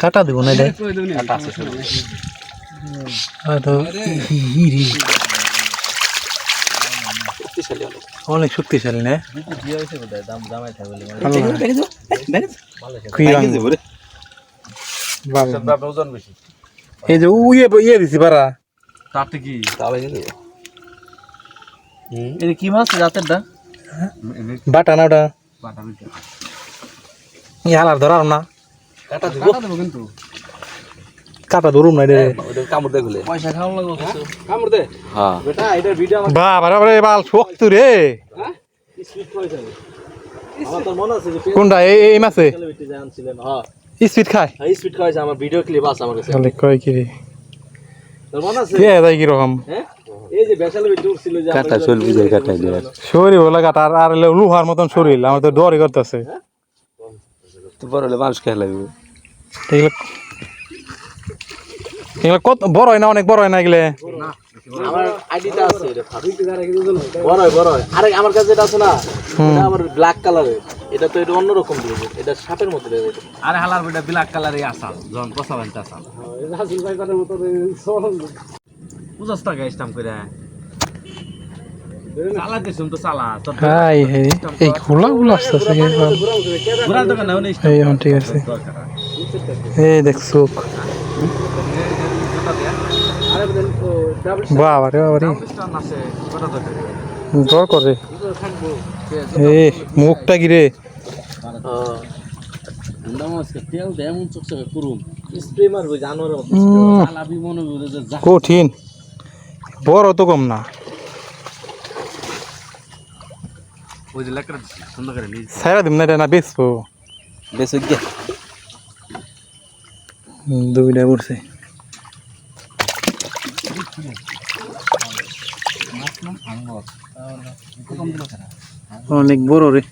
কাটা দিব না রে হয়তো হিরি। অনেক শক্তিশালী না? কি রঙ? ভালো। ওজন বেশি। এই যে উইয়ে ইয়ে দিছি পারা তাতে কি? এটা কি মাছ? জাতেরটা বাটা না ওটা? ইয়ালার ধরার না। কাটা দেবো। কিন্তু। কাটা ধরুম না রে কামড় দে খুলে। পয়সা খাওয়া লাগবে কামড় দে। হ্যাঁ। বেটা এটার ভিডিও আমার বাবা রে শক্তি রে। স্পিড করে যাবে? আমার তোর মনে আছে যে কোনটা? এই এই মাছে? পেছনে যে আনছিলেন হ্যাঁ। স্পিড খায়? স্পিড আমার ভিডিও ক্লিপ আছে আমার কাছে। তাহলে কয় কি রে? তোর মনে আছে? কে যায় কি রকম হ্যাঁ? এই যে বেসালে ভিডিও উঠছিল যে কাটা চল বুঝাই কাটা দিয়ে। শরীর বলে কাটা আর আর হলো মতন শরীর আমার তো ডরই করতেছে। তো বড় হলে মানুষ খেয়ে লাগবে। এগুলো এগুলো কত বড় হয় না অনেক বড় হয় না এগুলো? আমার আইডিটা আছে বড় হয় বড় হয়। আরে আমার কাছে এটা আছে না এটা আমার ব্ল্যাক কালারের এটা তো এটা অন্যরকম দিয়ে এটা সাপের মতো দিয়ে আরে হালার বেটা ব্ল্যাক কালারে আসাল যখন পচা বানতে আসাল। বুঝস তো গাইস নাম করে। চালা দিছুম তো চালা তোর হাই হাই। এই খোলা গুলো আসতেছে ঘোরার দোকান নাও নেই এই হন ঠিক আছে। এই দেখ চোখ বাবা রে বাবা রে ডর করে। এই মুখটা কি রে আমরা মাছকে তেল দেয় এমন চকচকে করুম স্প্রে মারবো জানোয়ারের মতো উম, চালাবি করে যে যা কঠিন বড় তো কম না সারা দিন না এটা না বেচবো। বেশি গে হুম, দুইটা পড়ছে। অনেক বড় রে।